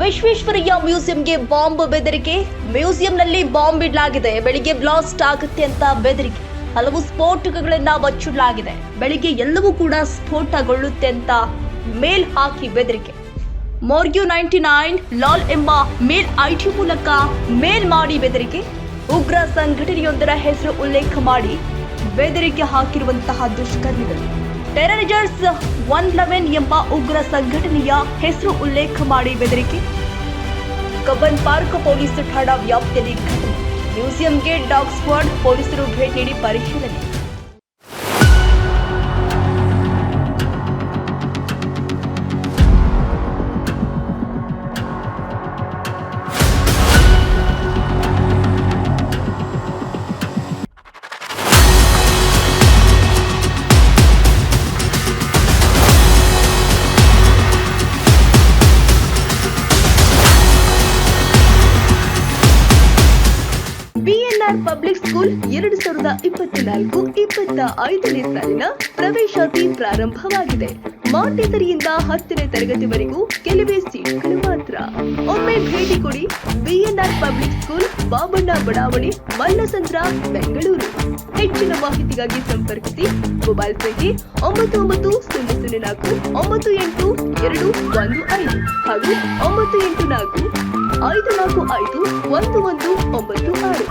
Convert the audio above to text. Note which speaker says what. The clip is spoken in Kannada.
Speaker 1: ವಿಶ್ವೇಶ್ವರಯ್ಯ ಮ್ಯೂಸಿಯಂಗೆ ಬಾಂಬ್ ಬೆದರಿಕೆ. ಮ್ಯೂಸಿಯಂನಲ್ಲಿ ಬಾಂಬ್ ಇಡಲಾಗಿದೆ. ಬೆಳಿಗ್ಗೆ ಬ್ಲಾಸ್ಟ್ ಆಗುತ್ತೆ ಅಂತ ಬೆದರಿಕೆ. ಹಲವು ಸ್ಫೋಟಕಗಳನ್ನ ಬಚ್ಚಿಡಲಾಗಿದೆ ಬೆಳಿಗ್ಗೆ ಎಲ್ಲವೂ ಕೂಡ ಸ್ಫೋಟಗೊಳ್ಳುತ್ತೆ ಅಂತ ಮೇಲ್ ಹಾಕಿ ಬೆದರಿಕೆ. ಮೋರ್ಗ್ಯೂ ನೈಂಟಿ ನೈನ್, ಲಾಲ್ ಎಂಬ ಮೇಲ್ ಐಟಿ ಮೂಲಕ ಮೇಲ್ ಮಾಡಿ ಬೆದರಿಕೆ. ಉಗ್ರ ಸಂಘಟನೆಯೊಂದರ ಹೆಸರು ಉಲ್ಲೇಖ ಮಾಡಿ ಬೆದರಿಕೆ ಹಾಕಿರುವಂತಹ ದುಷ್ಕರ್ಮಿಗಳು. ಟೆರರಿಜರ್ಸ್ ಒನ್ ಲೆವೆನ್ ಎಂಬ ಉಗ್ರ ಸಂಘಟನೆಯ ಹೆಸರು ಉಲ್ಲೇಖ ಮಾಡಿ ಬೆದರಿಕೆ. ಕಬ್ಬನ್ ಪಾರ್ಕ್ ಪೊಲೀಸ್ ಠಾಣಾ ವ್ಯಾಪ್ತಿಯಲ್ಲಿ ಘಟನೆ. ಮ್ಯೂಸಿಯಂಗೆ ಡಾಗ್ ಸ್ಕ್ವಾಡ್ ಪೊಲೀಸರು ಭೇಟಿ ನೀಡಿ ಪರಿಶೀಲನೆ. ಬಿಎನ್ಆರ್ ಪಬ್ಲಿಕ್ ಸ್ಕೂಲ್ ಎರಡು ಸಾವಿರದ ಇಪ್ಪತ್ನಾಲ್ಕು ಇಪ್ಪತ್ತ ಐದನೇ ಸಾಲಿನ ಪ್ರವೇಶಾತಿ ಪ್ರಾರಂಭವಾಗಿದೆ. ಮಾಂಟೇಸರಿಯಿಂದ ಹತ್ತನೇ ತರಗತಿವರೆಗೂ ಕೆಲವೇ ಸೀಟ್ಗಳು ಮಾತ್ರ. ಒಮ್ಮೆ ಭೇಟಿ ಕೊಡಿ ಬಿಎನ್ಆರ್ ಪಬ್ಲಿಕ್ ಸ್ಕೂಲ್ ಬಾಬಣ್ಣ ಬಡಾವಣೆ ಮಲ್ಲಸಂದ್ರ, ಬೆಂಗಳೂರು. ಹೆಚ್ಚಿನ ಮಾಹಿತಿಗಾಗಿ ಸಂಪರ್ಕಿಸಿ. ಮೊಬೈಲ್ ಸಂಖ್ಯೆ ಒಂಬತ್ತು ಒಂಬತ್ತು ಸೊನ್ನೆ ನಾಲ್ಕು ಒಂಬತ್ತು ಎಂಟು ಎರಡು ಒಂದು ಐದು ಹಾಗೂ ಒಂಬತ್ತು ಎಂಟು ನಾಲ್ಕು ಐದು ನಾಲ್ಕು ಐದು ಒಂದು ಒಂದು ಒಂಬತ್ತು ಆರು.